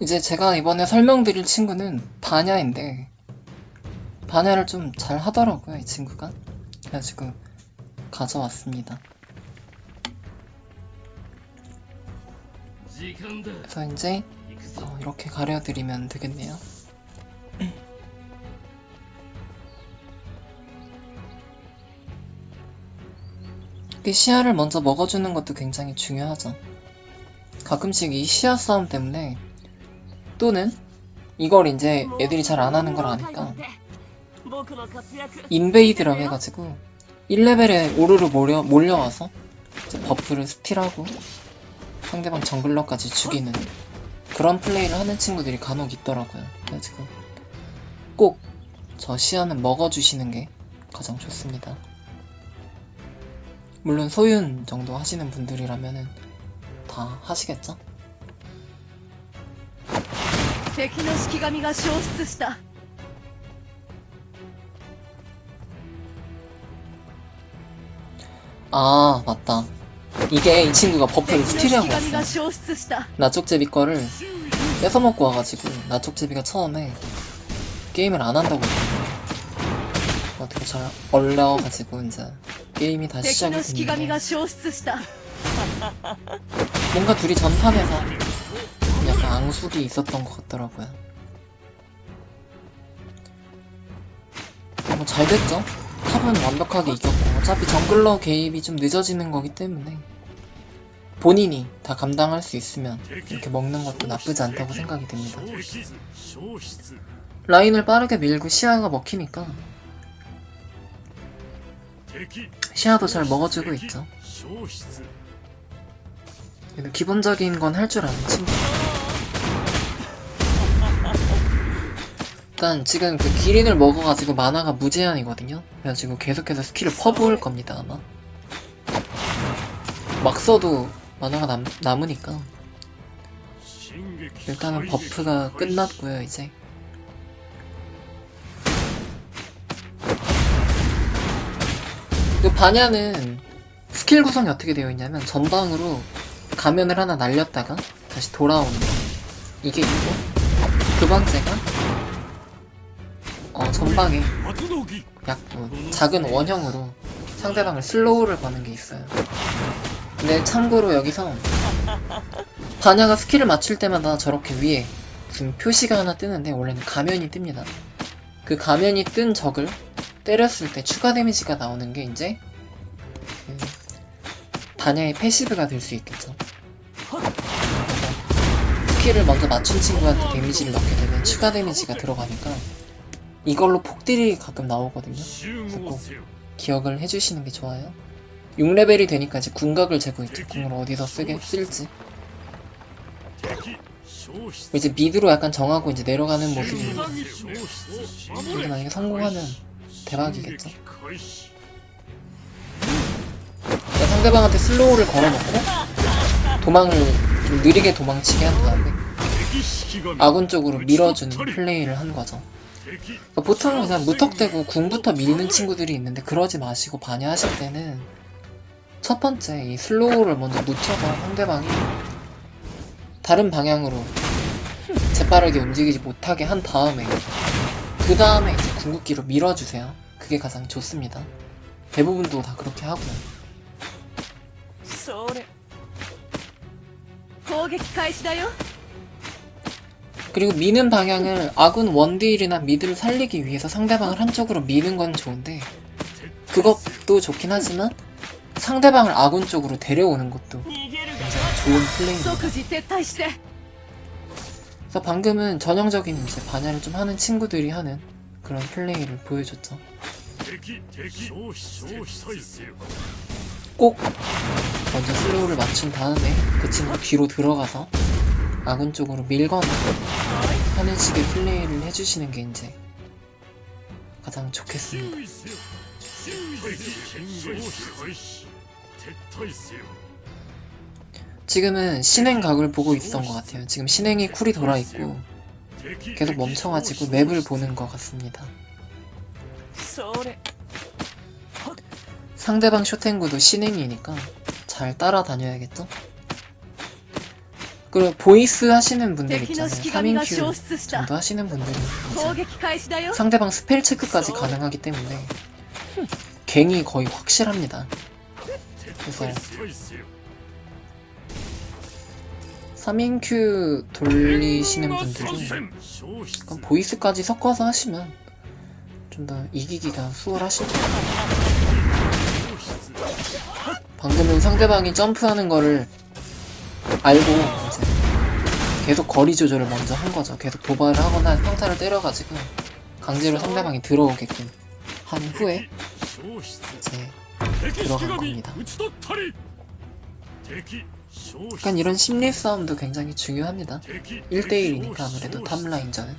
이제 제가 이번에 설명드릴 친구는 반야인데 반야를 좀 잘 하더라고요 이 친구가. 그래가지고 가져왔습니다. 그래서 이제 어, 이렇게 가려드리면 되겠네요. 이 시야를 먼저 먹어주는 것도 굉장히 중요하죠. 가끔씩 이 시야 싸움 때문에 또는 이걸 이제 애들이 잘 안 하는 걸 아니까 인베이드라고 해가지고 1레벨에 오르르 몰려, 몰려와서 버프를 스틸하고 상대방 정글러까지 죽이는 그런 플레이를 하는 친구들이 간혹 있더라고요. 그래가지고 꼭 저 시야는 먹어주시는 게 가장 좋습니다. 물론 소윤 정도 하시는 분들이라면은 다 하시겠죠? 敵の式神が消失した 아 맞다. 이게 이 친구가 敵 버프를 の式 스틸하고 神が 왔어. 消失した 나쪽제비 거를 뺏어먹고 와가지고 나쪽제비가 처음에 게임을 안 한다고 했거든요. 어떻게 잘 얼려가지고 이제 게임이 다시 敵 시작이 の式神 됐는데 が消失した 뭔가 둘이 전판에서 앙숙이 있었던 것 같더라고요. 뭐 잘 됐죠? 탑은 완벽하게 이겼고 어차피 정글러 개입이 좀 늦어지는 거기 때문에 본인이 다 감당할 수 있으면 이렇게 먹는 것도 나쁘지 않다고 생각이 됩니다. 라인을 빠르게 밀고 시야가 먹히니까 시야도 잘 먹어주고 있죠. 기본적인 건 할 줄 아는 친구. 일단 지금 그 기린을 먹어가지고 마나가 무제한이거든요. 그래가지고 계속해서 스킬을 퍼부을 겁니다 아마. 막 써도 마나가 남, 남으니까 일단은 버프가 끝났고요 이제. 그 바냐는 스킬 구성이 어떻게 되어 있냐면 전방으로 가면을 하나 날렸다가 다시 돌아오는 이게 있고 두 번째가 어 전방에 약 어, 작은 원형으로 상대방을 슬로우를 거는 게 있어요. 근데 참고로 여기서 바냐가 스킬을 맞출 때마다 저렇게 위에 지금 표시가 하나 뜨는데 원래는 가면이 뜹니다. 그 가면이 뜬 적을 때렸을 때 추가 데미지가 나오는 게 이제 그 반야의 패시브가 될 수 있겠죠. 스킬을 먼저 맞춘 친구한테 데미지를 넣게 되면 추가 데미지가 들어가니까 이걸로 폭딜이 가끔 나오거든요. 꼭 기억을 해주시는 게 좋아요. 6레벨이 되니까 이제 군각을 재고 있죠. 궁을 어디서 쓰게 쓸지. 뭐 이제 미드로 약간 정하고 이제 내려가는 모습이 근데 만약에 성공하면 대박이겠죠. 그러니까 상대방한테 슬로우를 걸어놓고 도망을 좀 느리게 도망치게 한 다음에 아군 쪽으로 밀어주는 플레이를 한 거죠. 敵 그러니까 보통은 그냥 무턱대고 궁부터 밀는 친구들이 있는데 그러지 마시고 반야하실 때는 첫 번째 이 슬로우를 먼저 묻혀서 상대방이 다른 방향으로 재빠르게 움직이지 못하게 한 다음에 그 다음에 이제 궁극기로 밀어주세요. 그게 가장 좋습니다. 대부분도 다 그렇게 하고요. それ攻撃開始だよ 그리고 미는 방향을 아군 원딜이나 미드를 살리기 위해서 상대방을 한쪽으로 미는 건 좋은데 그것도 좋긴 하지만 상대방을 아군 쪽으로 데려오는 것도 굉장히 좋은 플레이입니다. 그래서 방금은 전형적인 이제 반야를 좀 하는 친구들이 하는 그런 플레이를 보여줬죠. 꼭 먼저 슬로우를 맞춘 다음에 그 친구 뒤로 들어가서 아군 쪽으로 밀거나 하는 식의 플레이를 해주시는 게 이제 가장 좋겠습니다. 지금은 신행 각을 보고 있었던 것 같아요. 지금 신행이 쿨이 돌아있고 계속 멈춰가지고 맵을 보는 것 같습니다. 상대방 쇼탱구도 신행이니까 잘 따라다녀야겠죠? 그리고 보이스 하시는 분들 있잖아요. 3인큐 정도 하시는 분들은 이제 상대방 스펠 체크까지 가능하기 때문에 갱이 거의 확실합니다. 그래서 3인큐 돌리시는 분들은 보이스까지 섞어서 하시면 좀 더 이기기가 수월하실 거예요. 방금은 상대방이 점프하는 거를 알고 이제 계속 거리 조절을 먼저 한 거죠. 계속 도발을 하거나 평타를 때려가지고 강제로 상대방이 들어오게끔 한 후에 이제 들어간 겁니다. 약간 이런 심리 싸움도 굉장히 중요합니다. 1대1이니까 아무래도 탑라인전은.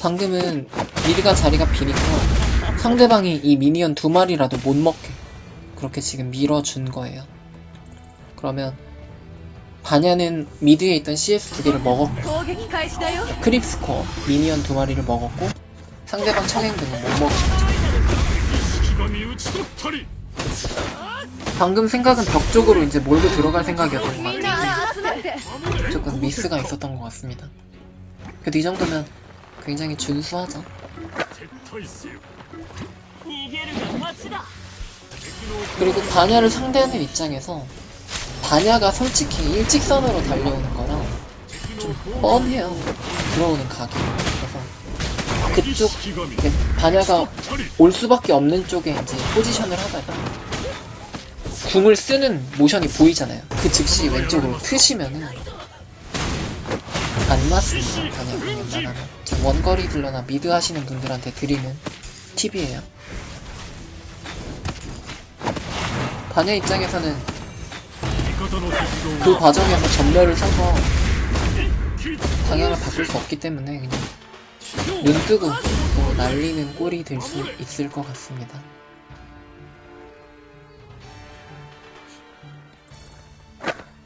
방금은 미리가 자리가 비니까 상대방이 이 미니언 두 마리라도 못 먹게 그렇게 지금 밀어준 거예요. 그러면 반야는 미드에 있던 CS 두 개를 먹었고 크립스코 미니언 두 마리를 먹었고 상대방 청행군은 못 먹었죠. 방금 생각은 벽 쪽으로 이제 몰고 들어갈 생각이었던 것 같아요. 조금 미스가 있었던 것 같습니다. 그래도 이 정도면 굉장히 준수하죠. 그리고 반야를 상대하는 입장에서 반야가 솔직히 일직선으로 달려오는 거라 좀 뻔해요. 들어오는 각이. 그래서 그쪽 반야가 올 수밖에 없는 쪽에 이제 포지션을 하다가 궁을 쓰는 모션이 보이잖아요. 그 즉시 왼쪽으로 트시면은 안 맞습니다. 다냐 궁은 나가는 원거리 들러나 미드 하시는 분들한테 드리는 팁이에요. 반의 입장에서는 그 과정에서 전멸을 사서 방향을 바꿀 수 없기 때문에 그냥 눈 뜨고 뭐 날리는 꼴이 될 수 있을 것 같습니다.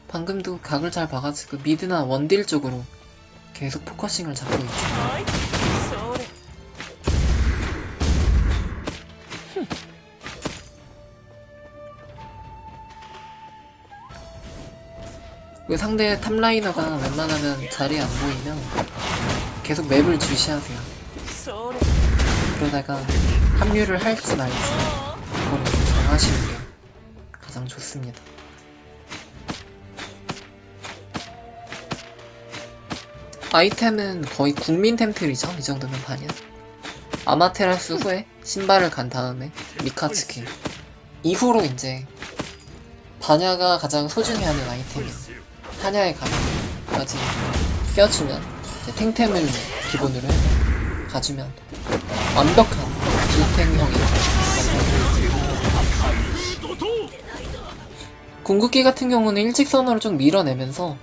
방금도 각을 잘 봐가지고 미드나 원딜 쪽으로 계속 포커싱을 잡고 있죠. 그 상대 탑라이너가 웬만하면 자리에 안 보이면 계속 맵을 주시하세요. 그러다가 합류를 할지 말지 좀 정하시는 게 가장 좋습니다. 아이템은 거의 국민 템플이죠. 이 정도면 반이야. 아마테라스 후에 신발을 간 다음에 미카츠키 이후로 이제 바냐가 가장 소중히 하는 아이템이에요. 사냐의 가면까지 껴주면 탱탱을 기본으로 해서 가주면 완벽한 불탱형이 궁극기 같은 경우는 일직선으로 좀 밀어내면서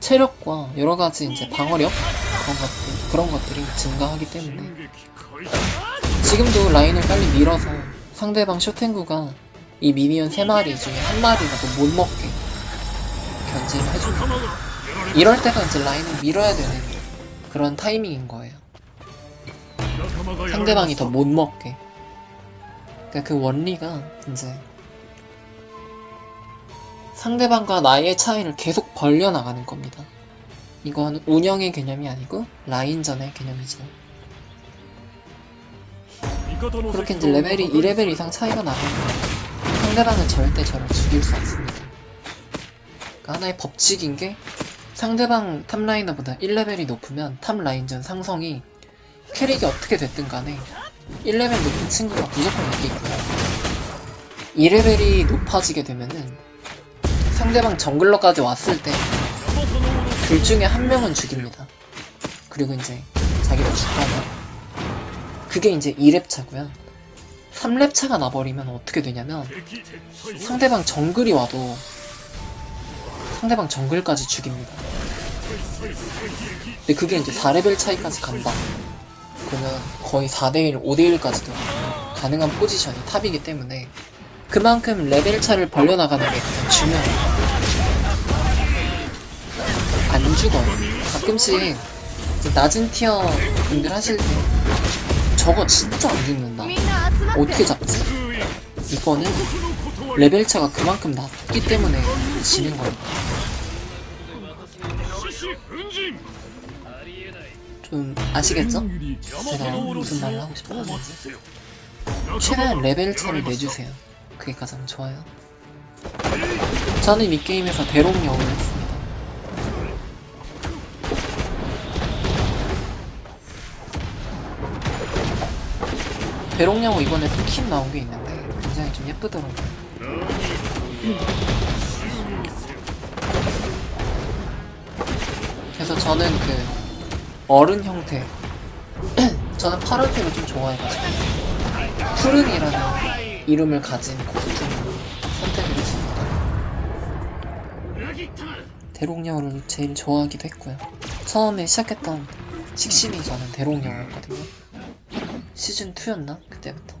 체력과 여러 가지 이제 방어력? 그런 것들 그런 것들이 증가하기 때문에 지금도 라인을 빨리 밀어서 상대방 쇼탱구가 이 미니언 3마리 중에 한마리라도 못 먹게 견제를 해주고 이럴 때 견제 라인을 밀어야 되는 그런 타이밍인 거예요. 상대방이 더 못 먹게. 그러니까 그 원리가 이제 상대방과 나의 차이를 계속 벌려나가는 겁니다. 이건 운영의 개념이 아니고 라인전의 개념이죠. 그렇게 이제 레벨이 2레벨 이상 차이가 나면 상대방은 절대 저를 죽일 수 없습니다. 그러니까 하나의 법칙인 게 상대방 탑라이너보다 1레벨이 높으면 탑라인전 상성이 캐릭이 어떻게 됐든 간에 1레벨 높은 친구가 무조건 이기고요. 2레벨이 높아지게 되면은 상대방 정글러까지 왔을 때 둘 중에 한 명은 죽입니다. 그리고 이제 자기가 죽다면 그게 이제 2렙 차고요. 3렙 차가 나버리면 어떻게 되냐면 상대방 정글이 와도 상대방 정글까지 죽입니다. 근데 그게 이제 4레벨 차이까지 간다. 그러면 거의 4대1, 5대1까지도 가능한 포지션이 탑이기 때문에 그만큼 레벨 차를 벌려나가는 게 가장 중요해요. 안 죽어요. 가끔씩 낮은 티어 분들 하실 때 저거 진짜 안 죽는다. 어떻게 잡지? 이거는 레벨 차가 그만큼 낮기 때문에 지는 거예요. 좀 아시겠죠? 제가 무슨 말을 하고 싶었는지. 최대한 레벨 차를 내주세요. 그게 가장 좋아요. 저는 이 게임에서 대롱 영웅을 했습니다. 대롱 영웅 이번에 스킨 나온 게 있는데 굉장히 좀 예쁘더라고요. 그래서 저는 그 어른 형태. 저는 파란색을 좀 좋아해가지고 푸른이라는 이름을 가진 코스튬을 선택을 했습니다. 대롱녀를 제일 좋아하기도 했고요. 처음에 시작했던 식신이 저는 대롱녀였거든요. 시즌2였나? 그때부터.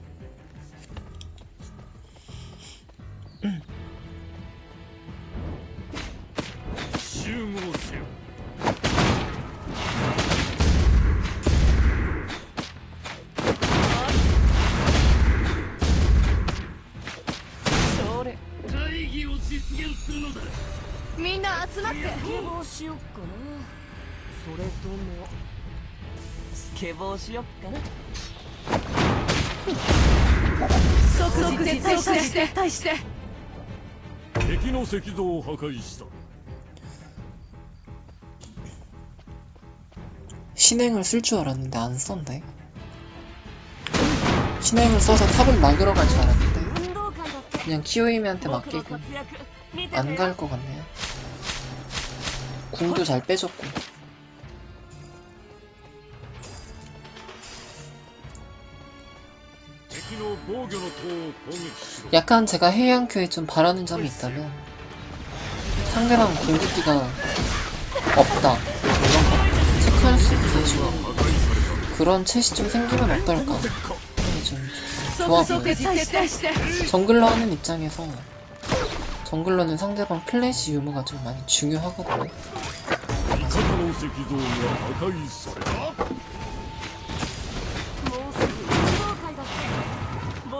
それともスケボーしよっかな即時撤退して撤退して敵の石像を破壊した 신행을 쓸 줄 알았는데 안 썼네. 신행을 써서 탑을 막으러 갈 줄 알았는데 運動会だって 그냥 키오이미한테 僕の 맡기고 活躍見てて 안 갈 것 같네요. 궁도 잘 빼줬고. 약간 제가 해양큐에 좀 바라는 점이 있다면 상대방 공격기가 없다. 그런 거 체크할 수 있게 해주고 그런 챗이 좀 생기면 어떨까? 좀 좋아 보여요 정글러 하는 입장에서 정글러는 상대방 플래시 유무가 좀 많이 중요하거든요.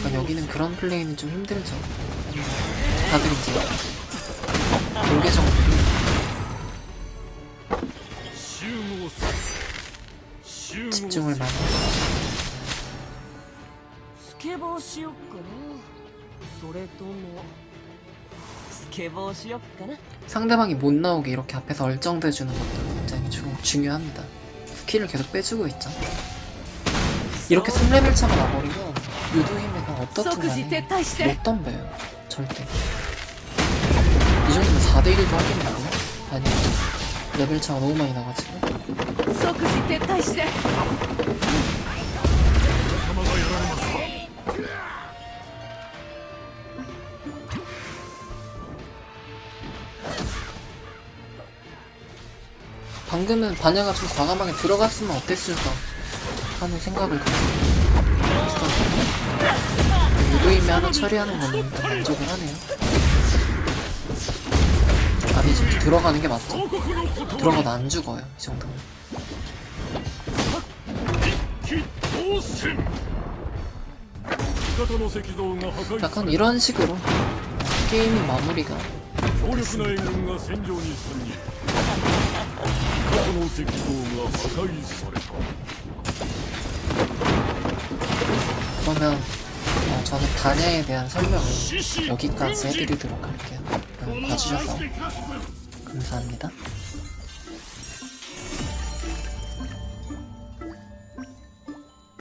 그러니까 여기는 그런 플레이는 좀 힘들죠. 다들 이제 돌계 정도. 집중을 많이. 상대방이 못 나오게 이렇게 앞에서 얼쩡대주는 것도 굉장히 좀 중요합니다. 스킬을 계속 빼주고 있죠. 이렇게 3레벨차가 나버리면 유도힘에 가 어떻든 即時撤 간에 退して 못 덤벼요 절대 이 정도면 4대1도 하겠는데 아니 레벨 차가 너무 많이 나가지고 即時撤退して仲間がやられます 방금은 반야가 좀 과감하게 들어갔으면 어땠을까 하는 생각을 가지고 보이면 처리하는 건데 만족을 하네요. 아니 지금 들어가는 게 맞죠? 들어가도 안 죽어요 이 정도면. 약간 이런 식으로 게임이 마무리가 그러면 저는 다냐에 대한 설명을 여기까지 해드리도록 할게요. 봐주셔서 감사합니다